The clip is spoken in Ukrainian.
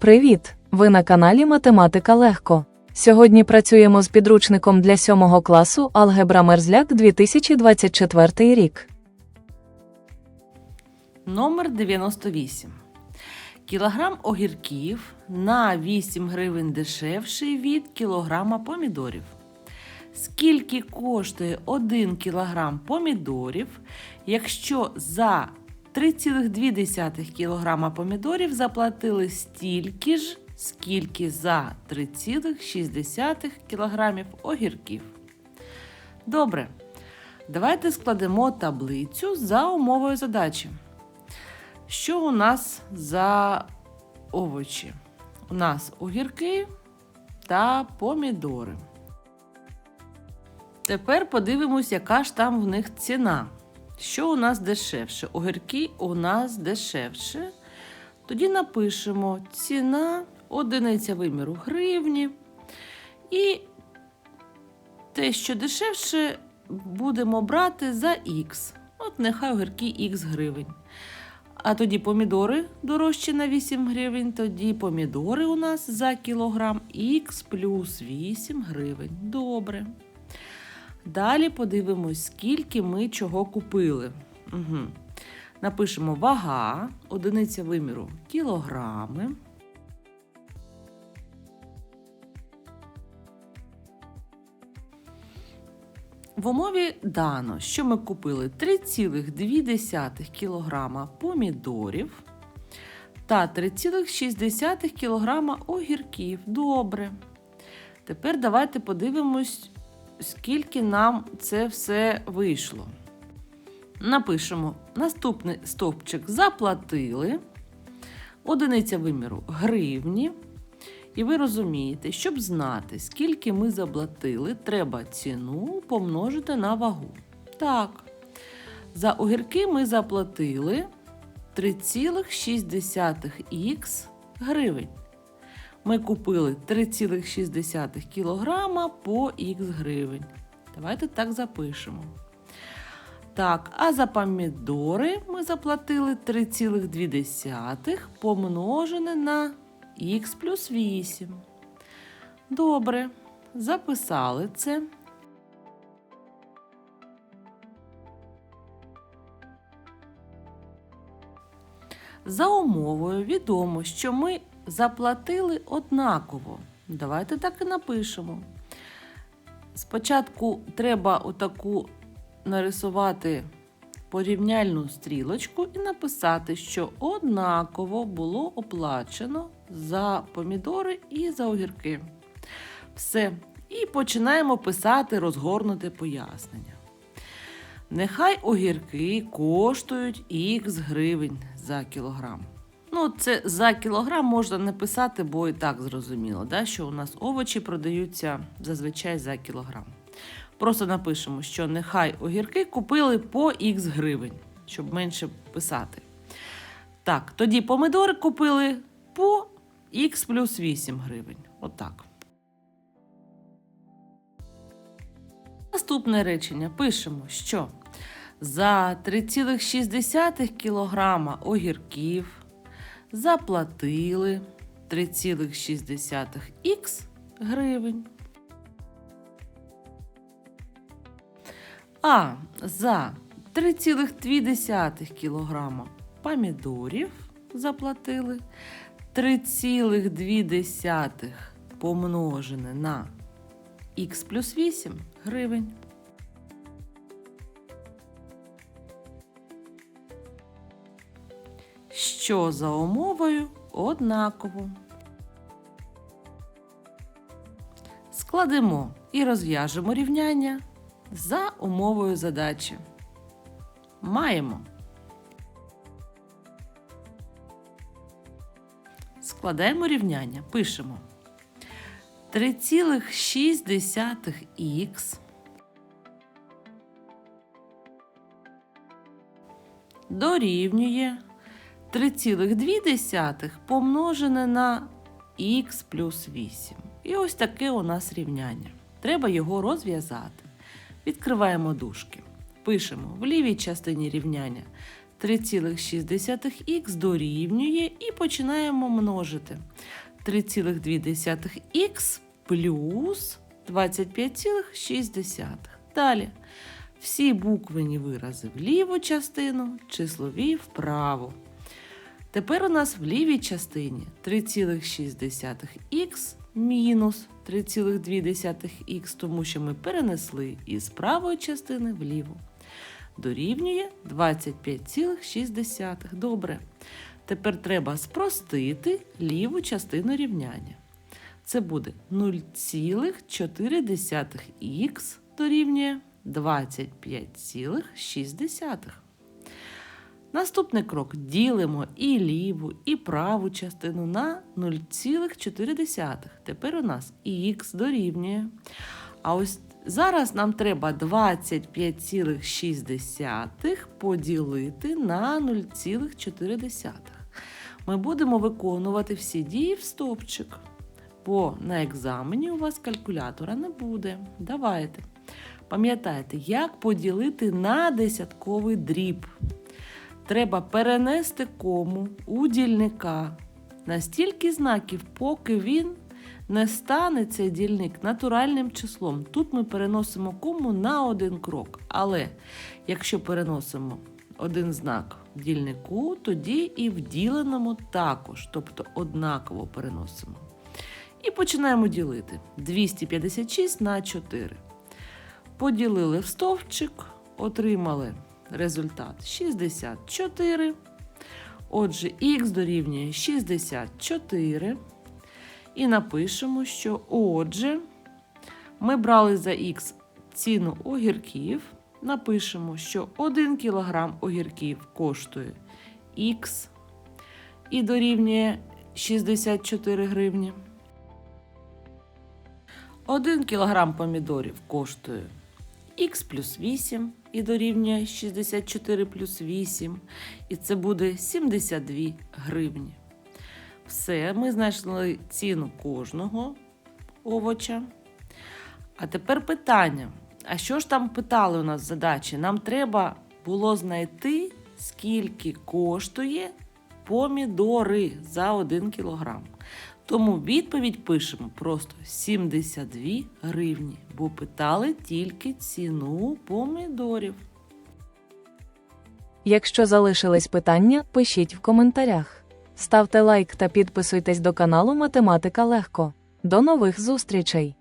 Привіт! Ви на каналі Математика Легко. Сьогодні працюємо з підручником для 7 класу Алгебра Мерзляк 2024 рік. Номер 98. Кілограм огірків на 8 гривень дешевший від кілограма помідорів. Скільки коштує 1 кілограм помідорів, якщо за 3,2 кілограма помідорів заплатили стільки ж, скільки за 3,6 кілограмів огірків? Добре. Давайте складемо таблицю за умовою задачі. Що у нас за овочі? У нас огірки та помідори. Тепер подивимось, яка ж там в них ціна. Що у нас дешевше? Огірки у нас дешевше. Тоді напишемо ціна одиниця виміру гривні. І те, що дешевше, будемо брати за х. От нехай огірки х гривень. А тоді помідори дорожчі на 8 гривень. Тоді помідори у нас за кілограм х плюс 8 гривень. Добре. Далі подивимось, скільки ми чого купили. Угу. Напишемо вага, одиниця виміру кілограми. В умові дано, що ми купили 3,2 кг помідорів та 3,6 кг огірків. Добре. Тепер давайте подивимось, скільки нам це все вийшло. Напишемо наступний стовпчик заплатили. Одиниця виміру гривні. І ви розумієте, щоб знати, скільки ми заплатили, треба ціну помножити на вагу. Так, за огірки ми заплатили 3,6х гривень. Ми купили 3,6 кілограма по х гривень. Давайте так запишемо. Так, а за помідори ми заплатили 3,2 помножене на х плюс 8. Добре, записали це. За умовою відомо, що ми заплатили однаково. Давайте так і напишемо. Спочатку треба отаку нарисувати порівняльну стрілочку і написати, що однаково було оплачено за помідори і за огірки. Все. І починаємо писати розгорнуте пояснення. Нехай огірки коштують х гривень за кілограм. Ну, це за кілограм можна не писати, бо і так зрозуміло, да, що у нас овочі продаються зазвичай за кілограм. Просто напишемо, що нехай огірки купили по х гривень, щоб менше писати. Так, тоді помидори купили по х плюс 8 гривень. Отак. Наступне речення пишемо, що за 3,6 кг огірків заплатили 3,6х гривень. А за 3,2 кг помідорів заплатили 3,2 помножене на х плюс 8 гривень. Що за умовою однаково. Складемо і розв'яжемо рівняння за умовою задачі. Маємо. Складаємо рівняння. Пишемо 3,6х дорівнює 3,2 помножене на х плюс 8. І ось таке у нас рівняння. Треба його розв'язати. Відкриваємо дужки. Пишемо в лівій частині рівняння 3,6х дорівнює і починаємо множити. 3,2х плюс 25,6. Далі. Всі буквені вирази в ліву частину, числові вправо. Тепер у нас в лівій частині 3,6х мінус 3,2х, тому що ми перенесли із правої частини вліву. Дорівнює 25,6. Добре. Тепер треба спростити ліву частину рівняння. Це буде 0,4х дорівнює 25,6. Наступний крок ділимо і ліву, і праву частину на 0,4. Тепер у нас х дорівнює. А ось зараз нам треба 25,6 поділити на 0,4. Ми будемо виконувати всі дії в стовпчик. Бо на екзамені у вас калькулятора не буде. Давайте. Пам'ятайте, як поділити на десятковий дріб. Треба перенести кому у дільника на знаків, поки він не стане цей дільник натуральним числом. Тут ми переносимо кому на один крок. Але якщо переносимо один знак дільнику, тоді і в діленому також, тобто однаково переносимо. І починаємо ділити 256 на 4. Поділили в стовпчик, отримали результат 64. Отже, х дорівнює 64. І напишемо, що отже, ми брали за х ціну огірків. Напишемо, що 1 кг огірків коштує х і дорівнює 64 гривні. 1 кг помідорів коштує х плюс 8 і дорівнює 64 плюс 8, і це буде 72 гривні. Все, ми знайшли ціну кожного овоча. А тепер питання: а що ж там питали у нас в задачі? Нам треба було знайти, скільки коштує помідори за 1 кілограм. Тому відповідь пишемо просто 72 гривні, бо питали тільки ціну помідорів. Якщо залишились питання, пишіть в коментарях. Ставте лайк та підписуйтесь до каналу Математика Легко. До нових зустрічей!